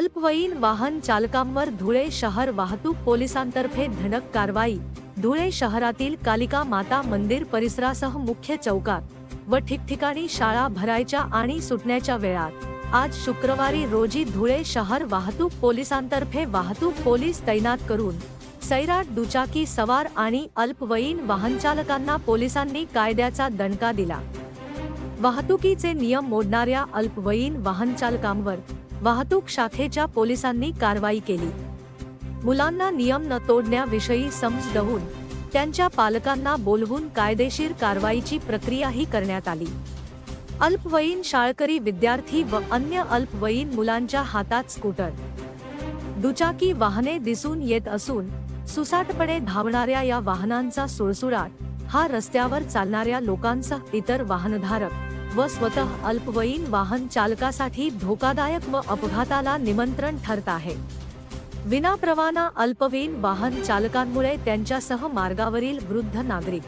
अल्पवयीन वाहन चालकांवर धुळे शहर वाहतूक पोलिसांतर्फे धडक कारवाई. धुळे शहरातील कालिका माता मंदिर परिसरासह मुख्य चौकात व ठिकठिकाणी शाळा भरायच्या आणि सुटण्याच्या वेळात. आज शुक्रवारी रोजी धुळे शहर वाहतूक पोलिसांतर्फे वाहतूक पोलीस तैनात करून सैराट दुचाकी सवार आणि अल्पवयीन वाहनचालकांना पोलिसांनी कायद्याचा दणका दिला. वाहतुकीचे नियम मोडणाऱ्या अल्पवयीन वाहनचालकांवर वाहतूक शाखेच्या पोलिसांनी कारवाई केली. मुलांना नियम न तोडण्याविषयी समज दहून त्यांच्या पालकांना बोलवून कायदेशीर कारवाईची प्रक्रियाही करण्यात आली. अल्पवयीन शाळकरी विद्यार्थी व अन्य अल्पवयीन मुलांच्या हातात स्कूटर. दुचाकी वाहने दिसून येत असून सुसाटपणे धावणाऱ्या या वाहनांचा सुळसुळाट हा रस्त्यावर चालणाऱ्या लोकांसह इतर वाहनधारक व स्वतः अल्पवयीन वाहन चालकासाठी धोकादायक व अपघाताला निमंत्रण ठरत आहे. विनाप्रवाना अल्पवयीन वाहन चालकांमुळे त्यांच्यासह मार्गावरील वृद्ध नागरिक.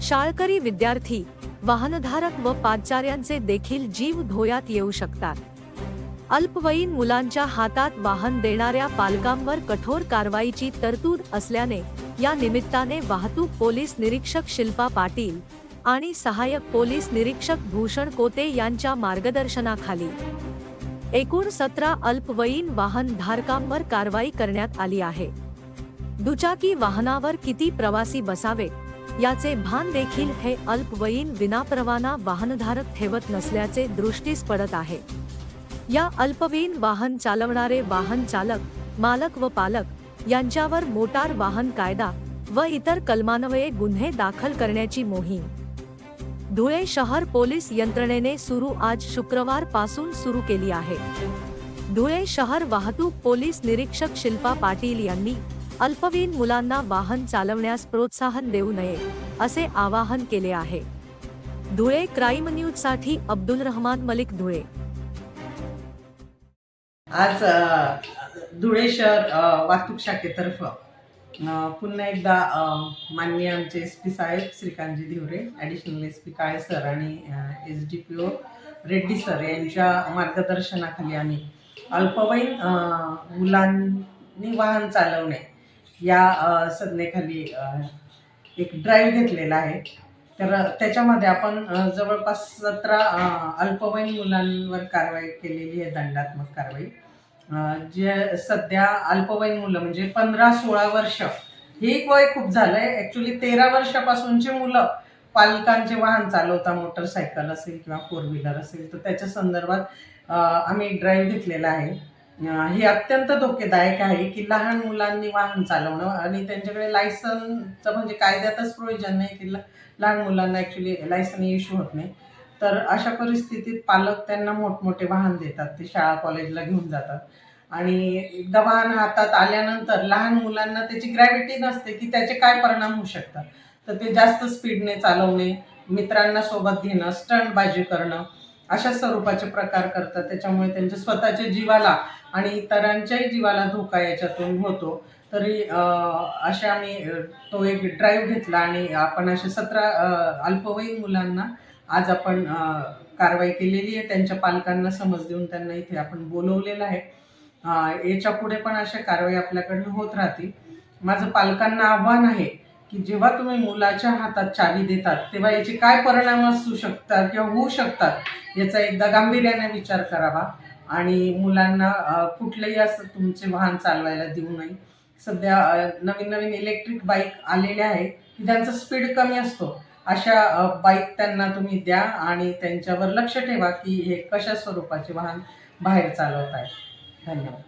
शाळकरी विद्यार्थी वाहनधारक व पादचाऱ्यांचे देखील जीव धोयात येऊ शकतात. अल्पवयीन मुलांच्या हातात वाहन देणाऱ्या पालकांवर कठोर कारवाईची तरतूद असल्याने या निमित्ताने वाहतूक पोलीस निरीक्षक शिल्पा पाटील आणि सहाय्यक पोलीस निरीक्षक भूषण कोते यांच्या मार्गदर्शनाखाली. एकूण सतरा अल्पवयीन वाहन धारकांवर कारवाई करण्यात आली आहे. दुचाकी वाहनावर किती प्रवासी बसावे याचे भान देखील हे अल्पवयीन विनापरवाना वाहनधारक ठेवत नसल्याचे दृष्टीस पडत आहे. या अल्पवयीन वाहन चालवणारे वाहन चालक मालक व पालक यांच्यावर मोटार वाहन कायदा व इतर कलमान्वये गुन्हे दाखल करण्याची मोहीम. धुळे शहर पोलीस यंत्रणेने सुरू आज शुक्रवारपासून सुरू केली आहे. धुळे शहर वाहतूक पोलीस निरीक्षक शिल्पा पाटील यांनी अल्पवयीन मुलांना वाहन चालवण्यास प्रोत्साहन देऊ नये असे आवाहन केले आहे. धुळे क्राईम न्यूजसाठी अब्दुल रहमान मलिक धुळे. आज धुळे शहर वाहतूक शाखेतर्फे पुन्हा एकदा माननीय आमचे एस पी साहेब Shrikantji Dhiware additional S P Kale sir आणि S D P O Reddy sir यांच्या मार्गदर्शनाखाली आम्ही अल्पवयीन मुलांनी वाहन चालवणे या संज्ञेखाली एक ड्राईव्ह घेतलेला आहे. तर त्याच्यामध्ये आपण जवळपास सतरा अल्पवयीन मुलांवर कारवाई केलेली आहे दंडात्मक कारवाई. जे सध्या अल्पवयीन मुलं म्हणजे पंधरा सोळा वर्ष हे एक वय खूप झालंय. ऍक्च्युली तेरा वर्षापासूनचे मुलं पालकांचे वाहन चालवता मोटरसायकल असेल किंवा फोर व्हीलर असेल तर त्याच्या संदर्भात आम्ही ड्राईव्ह घेतलेला आहे. हे अत्यंत धोकेदायक आहे की लहान मुलांनी वाहन चालवणं आणि त्यांच्याकडे लायसनचं म्हणजे कायद्यातच प्रोविजन नाही की लहान मुलांना ॲक्च्युली लायसन इश्यू होत नाही. तर अशा परिस्थितीत पालक त्यांना मोठमोठे वाहन देतात. ते शाळा कॉलेजला घेऊन जातात. आणि एकदा वाहन हातात आल्यानंतर लहान मुलांना त्याची ग्रॅव्हिटी नसते की त्याचे काय परिणाम होऊ शकतात. तर ते जास्त स्पीडने चालवणे मित्रांना सोबत घेणं स्टंटबाजी करणं अशा स्वरूपाचे प्रकार करतात. त्याच्यामुळे त्यांच्या स्वतःच्या जीवाला आणि इतरांच्याही जीवाला धोका याच्यातून होतो. तरी अशा आम्ही तो एक ड्राईव्ह घेतला आणि आपण अशा सतरा अल्पवयीन मुलांना आज आपण कारवाई केलेली आहे. त्यांच्या पालकांना समज देऊन त्यांना इथे आपण बोलवलेलं आहे. याच्यापुढे पण अशा कारवाई आपल्याकडनं होत राहतील. माझं पालकांना आव्हान आहे की जेव्हा तुम्ही मुलाच्या हातात चावी देतात तेव्हा याचे काय परिणाम असू शकतात किंवा होऊ शकतात याचा एकदा गांभीर्याने विचार करावा. आणि मुलांना कुठलंही असं तुमचे वाहन चालवायला देऊ नये. सध्या नवीन नवीन इलेक्ट्रिक बाईक आलेल्या आहेत की त्यांचा स्पीड कमी असतो अशा बाईक त्यांना तुम्ही द्या आणि त्यांच्यावर लक्ष ठेवा की हे कशा स्वरूपाचे वाहन बाहेर चालवत आहे धन्यवाद.